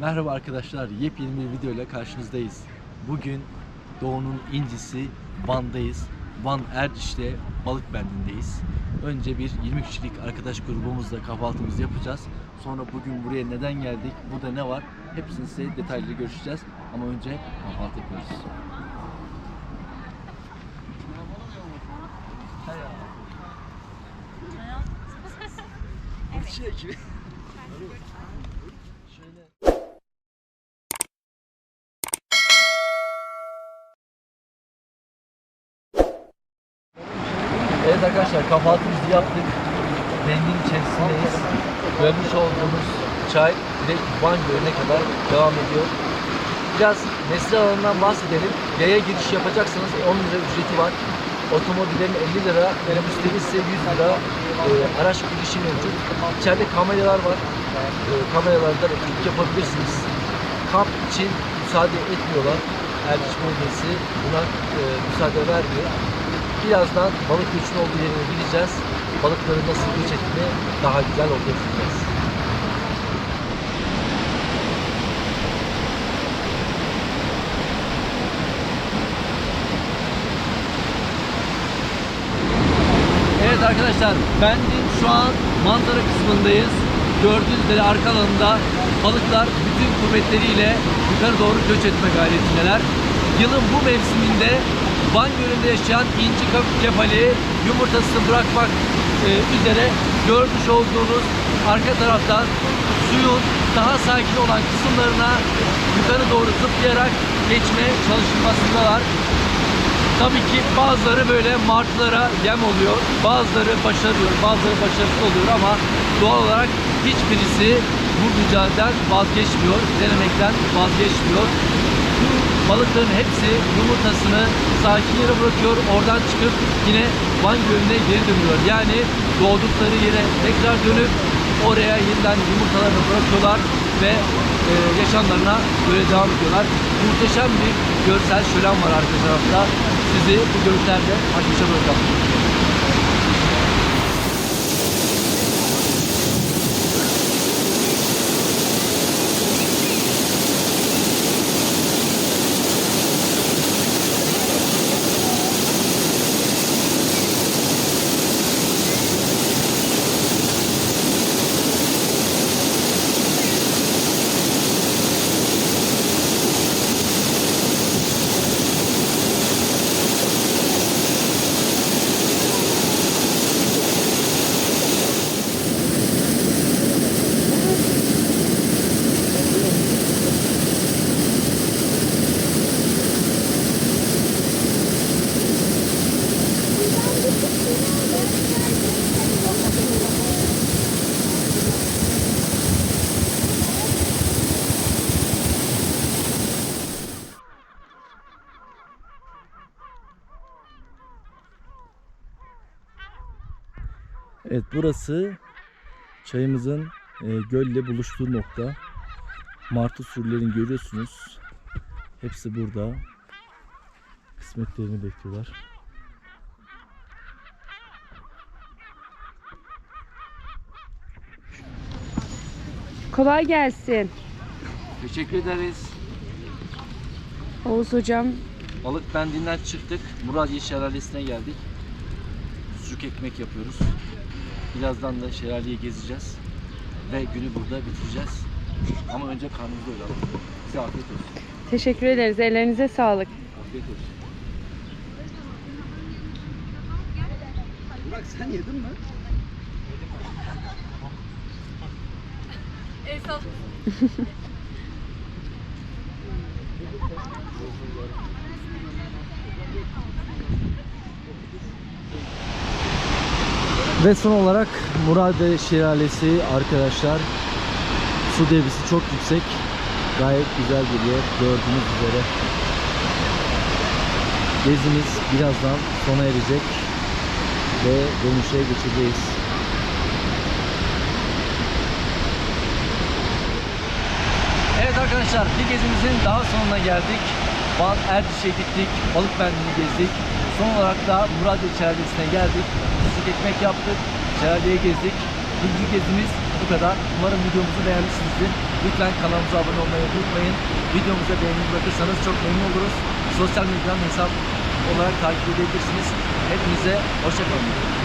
Merhaba arkadaşlar, yepyeni bir video ile karşınızdayız. Bugün Doğu'nun incisi Van'dayız. Van Erdiş'te balık bendindeyiz. Önce bir 20 kişilik arkadaş grubumuzla kahvaltımızı yapacağız. Sonra bugün buraya neden geldik, burada ne var hepsini size detaylı görüşeceğiz. Ama önce kahvaltı yapıyoruz. Evet arkadaşlar kahvaltımızı yaptık. Rengin içerisindeyiz. Görmüş olduğunuz çay direkt Gölü'ne kadar devam ediyor. Biraz mesire alanından bahsedelim. Yaya giriş yapacaksanız 10 lira ücreti var. Otomobillerin 50 lira, minibüslerin ise 100 lira e, araç girişi mevcut. İçeride kameralar var. E, kameralardan etkinlik yapabilirsiniz. Kamp için müsaade etmiyorlar. Erdiş Belediyesi buna e, müsaade vermiyor. Birazdan balık göçünün olduğu yerine gideceğiz. Balıkların nasıl göç ettiğini daha güzel orada izleyeceğiz. Evet arkadaşlar, Bendin şu an manzara kısmındayız. Gördüğünüz üzere arka alanında balıklar bütün kuvvetleriyle yukarı doğru göç etme gayretindeler. Yılın bu mevsiminde Van Gölü'nde yaşayan inci kefali yumurtasını bırakmak e, üzere görmüş olduğunuz arka taraftan suyun daha sakin olan kısımlarına yukarı doğru zıplayarak geçme çalışılmasındalar. Tabii ki bazıları böyle martılara yem oluyor. Bazıları başarıyor, bazıları başarısız oluyor ama doğal olarak hiçbirisi bu mücadeleden vazgeçmiyor, denemekten vazgeçmiyor. Balıkların hepsi yumurtasını sakin yere bırakıyor. Oradan çıkıp yine Van Gölü'ne geri dönüyor. Yani doğdukları yere tekrar dönüp oraya yeniden yumurtalarını bırakıyorlar ve e, yaşamlarına böyle devam ediyorlar. Muhteşem bir görsel şölen var arka tarafta. Sizi bu görüntülerle baş başa bırakalım. Evet burası çayımızın e, gölle buluştuğu nokta. Martı sürülerini görüyorsunuz. Hepsi burada. Kısmetlerini bekliyorlar. Kolay gelsin. Teşekkür ederiz. Oğuz hocam. Balık bendinden çıktık. Muradiye Şelalesi'ne geldik. Sucuk ekmek yapıyoruz. Birazdan da şelaleyi gezeceğiz. Ve günü burada bitireceğiz. Ama önce karnımızı doyuralım. Size afiyet olsun. Teşekkür ederiz. Ellerinize sağlık. Afiyet olsun. Burak sen yedin mi? Ve son olarak Murade Şelalesi arkadaşlar. Su debisi çok yüksek. Gayet güzel geliyor gördüğünüz üzere. Gezimiz birazdan sona erecek ve dönüşe geçeceğiz. Evet arkadaşlar bir gezimizin daha sonuna geldik. Van Erdiş'e gittik, balık bendini gezdik. Son olarak da Muradiye Şelalesi'ne geldik. Ekmek yaptık, şelaleyi gezdik. Bugünkü gezimiz bu kadar. Umarım videomuzu beğenmişsinizdir. Lütfen kanalımıza abone olmayı unutmayın. Videomuza beğeni bırakırsanız çok memnun oluruz. Sosyal medyadan hesap olarak takip edebilirsiniz. Hepinize hoşçakalın.